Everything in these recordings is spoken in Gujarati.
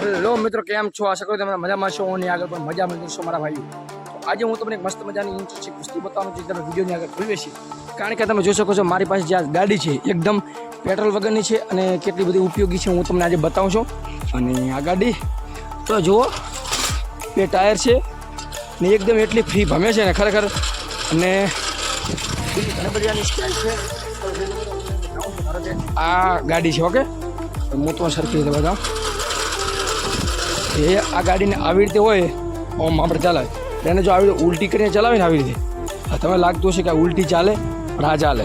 હેલો મિત્રો, કેમ છો? આશા કરું તમે મજામાં છો અને આગળ પણ મજા મળી છો મારા ભાઈઓ. આજે હું તમને એક મસ્ત મજાની ઇન્ટરેસ્ટિંગ કુસ્તી બતાવવાનું છું તમે વિડીયોની આગળ જોઈએ છે કારણ કે તમે જોઈ શકો છો, મારી પાસે જે આ ગાડી છે, એકદમ પેટ્રોલ વગરની છે અને કેટલી બધી ઉપયોગી છે હું તમને આજે બતાવું છું. અને આ ગાડી, તો જુઓ, બે ટાયર છે ને એકદમ એટલી ફ્રી ભમે છે ને ખરેખર. અને ઘણી બધી આની છે આ ગાડી છે, ઓકે? હું તો સરખી રીતે બતાવું. એ આ ગાડીને આવી રીતે હોય, ઓમ આપણે ચલાવે એને જો આવી રીતે ઉલટી કરીને ચલાવે આવી રીતે. તમે લાગતું હશે કે ઉલટી ચાલે, પણ આ ચાલે.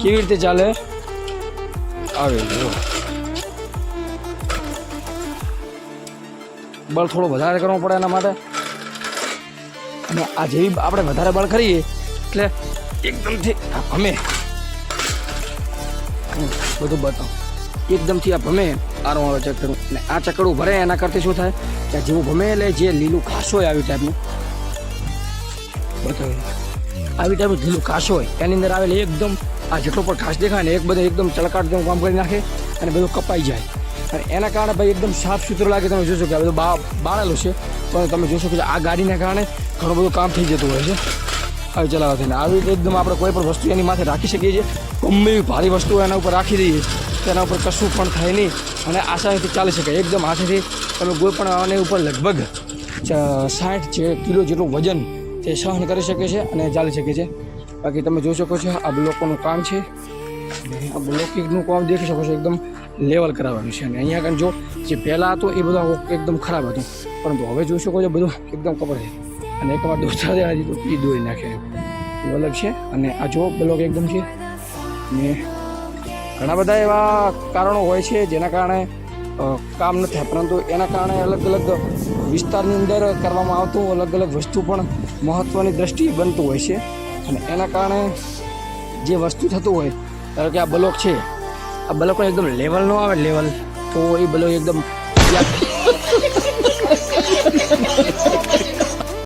કેવી રીતે ચાલે? આવી રીતે બળ થોડો વધારે કરવો પડે એના માટે. અને આ જેવી આપણે વધારે બળ કરીએ, એટલે એકદમથી આ ભમે. બધું બતાવ. એકદમથી આ ભમે. આરો આવે ચકડું અને આ ચકડું ભરે, એના કરતી શું થાય કે જેવું ભમે એટલે જે લીલું ઘાસ હોય આવી ટાઈપનું. બતાવી. આવી ટાઈપનું લીલું ઘાસ હોય, એની અંદર આવેલી એકદમ, આ જેટલો પણ ઘાસ દેખાય ને, એક બધું એકદમ ચળકાટ જેવું કામ કરી નાખે અને બધું કપાઈ જાય. અને એના કારણે ભાઈ એકદમ સાફ સુથરું લાગે, તમે જોશો કે આ બધું બાળેલું છે, પણ તમે જોશો કે આ ગાડીના કારણે ઘણું બધું કામ થઈ જતું હોય છે. આવી ચલાવવાથી આવી એકદમ આપણે કોઈ પણ વસ્તુ એની માથે રાખી શકીએ છીએ, ગમે એવી ભારી વસ્તુ એના ઉપર રાખી દઈએ. તો એના ઉપર કશું પણ થાય નહીં. અને આસાનીથી ચાલી શકે એકદમ હાથેથી તમે કોઈ પણ આને ઉપર લગભગ સાઠ જે કિલો જેટલું વજન તે સહન કરી શકે છે અને ચાલી શકે છે. બાકી તમે જોઈ શકો છો, આ બ્લોકોનું કામ છે. આ બ્લોકિંગનું કામ દેખી શકો છો, એકદમ લેવલ કરાવવાનું છે. અને અહીંયા આગળ જો જે પહેલાં હતું, એ બધું એકદમ ખરાબ હતું. પરંતુ હવે જોઈ શકો છો, બધું એકદમ કપડ છે. અને એક વાર દોસ્તા દેવા દીધું એ દોરી નાખે. એ અલગ છે. અને આ જો બ્લોક એકદમ છે. ને ઘણા બધા એવા કારણો હોય છે જેના કારણે કામ ન થાય. પરંતુ એના કારણે અલગ અલગ વિસ્તારની અંદર કરવામાં આવતું અલગ અલગ વસ્તુ પણ મહત્ત્વની દ્રષ્ટિએ બનતું હોય છે. અને એના કારણે જે વસ્તુ થતું હોય, ધારો કે આ બ્લોક છે, આ બ્લોક એકદમ લેવલ ન આવે લેવલ તો એ બ્લોક એકદમ